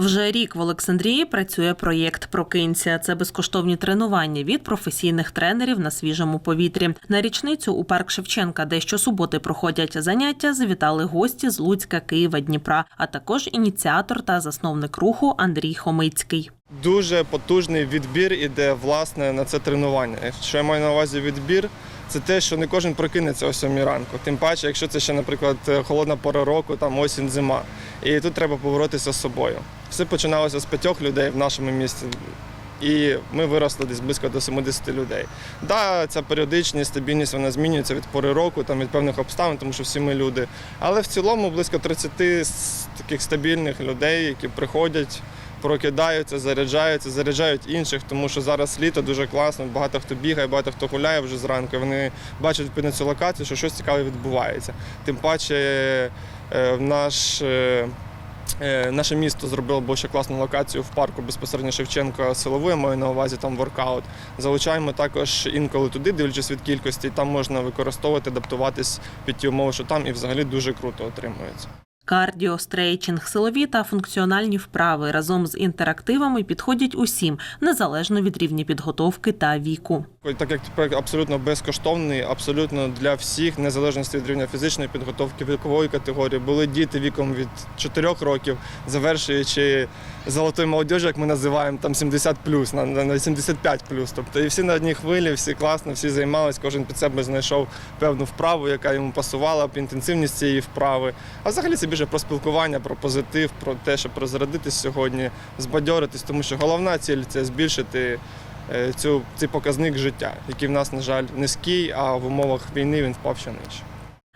Вже рік в Олександрії працює проєкт Прокинься. Це безкоштовні тренування від професійних тренерів на свіжому повітрі. На річницю у парк Шевченка, де щосуботи проходять заняття, завітали гості з Луцька, Києва, Дніпра, а також ініціатор та засновник руху Андрій Хомицький. Дуже потужний відбір іде власне на це тренування. Що я маю на увазі відбір, це те, що не кожен прокинеться о 7 ранку. Тим паче, якщо це ще, наприклад, холодна пора року, там осінь, зима. І тут треба поборотися з собою. Все починалося з п'ятьох людей в нашому місті. І ми виросли десь близько до 70 людей. Да, ця періодичність, стабільність вона змінюється від пори року, там від певних обставин, тому що всі ми люди. Але в цілому близько 30 таких стабільних людей, які приходять, прокидаються, заряджаються, заряджають інших, тому що зараз літо дуже класно, багато хто бігає, багато хто гуляє вже зранку. Вони бачать відповідно цю локацію, що щось цікаве відбувається. Тим паче е, наш. Е, Наше місто зробило ще класну локацію в парку безпосередньо Шевченка силову, я маю на увазі там воркаут. Залучаємо також інколи туди, дивлячись від кількості, там можна використовувати, адаптуватись під ті умови, що там і взагалі дуже круто отримується. Кардіо, стрейчинг, силові та функціональні вправи разом з інтерактивами підходять усім, незалежно від рівня підготовки та віку. Так як проект абсолютно безкоштовний, абсолютно для всіх, незалежно від рівня фізичної підготовки, вікової категорії, були діти віком від 4 років, завершуючи золотою молодіжю, як ми називаємо, там 70 на, на на 75 Тобто і всі на одній хвилі, всі класно, всі займались, кожен під себе знайшов певну вправу, яка йому пасувала, інтенсивність цієї вправи. А взагалі це більше про спілкування, про позитив, про те, щоб розрадитись сьогодні, збадьоритись, тому що головна ціль це збільшити е, цю, цей показник життя, який в нас, на жаль, низький, а в умовах війни він впав ще нижче.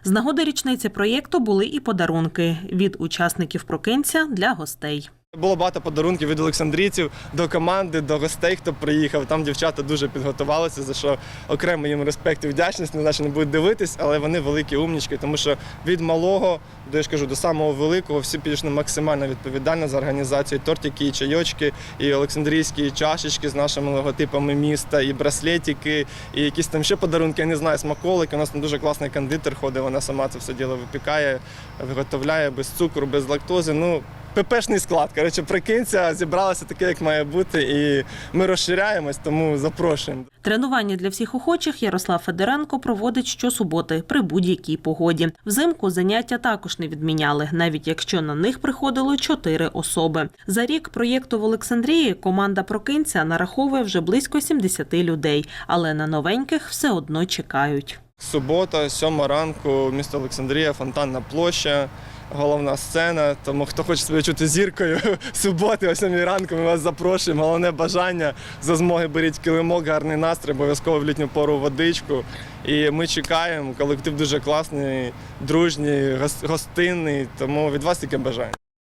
З нагоди річниці проєкту були і подарунки від учасників Прокинця для гостей. Було багато подарунків від олександрійців до команди, до гостей, хто приїхав. Там дівчата дуже підготувалися, за що окремо їм респект і вдячність. Не знаю, чи не будуть дивитись, але вони великі умнічки, тому що від малого до я ж кажу, до самого великого всі підійшли максимально відповідально за організацію тортики, і чайочки, і олександрійські чашечки з нашими логотипами міста, і браслетики, і якісь там ще подарунки. Я не знаю, смаколики. У нас там дуже класний кондитер ходить, вона сама це все діло випікає, виготовляє без цукру, без лактози. Ну, ППшний склад. Коротше, прикинься, зібралося таке, як має бути, і ми розширяємось, тому запрошуємо. Тренування для всіх охочих Ярослав Федоренко проводить щосуботи при будь-якій погоді. Взимку заняття також не відміняли, навіть якщо на них приходило чотири особи. За рік проєкту в Олександрії команда Прокинця нараховує вже близько 70 людей, але на новеньких все одно чекають. Субота, сьома ранку, місто Олександрія, фонтанна площа. Головна сцена, тому хто хоче себе чути зіркою суботи, о 7 ранку, ми вас запрошуємо. Головне бажання за змоги беріть килимок, гарний настрій, обов'язково в літню пору водичку. І ми чекаємо. Колектив дуже класний, дружній, гостинний. Тому від вас тільки бажання.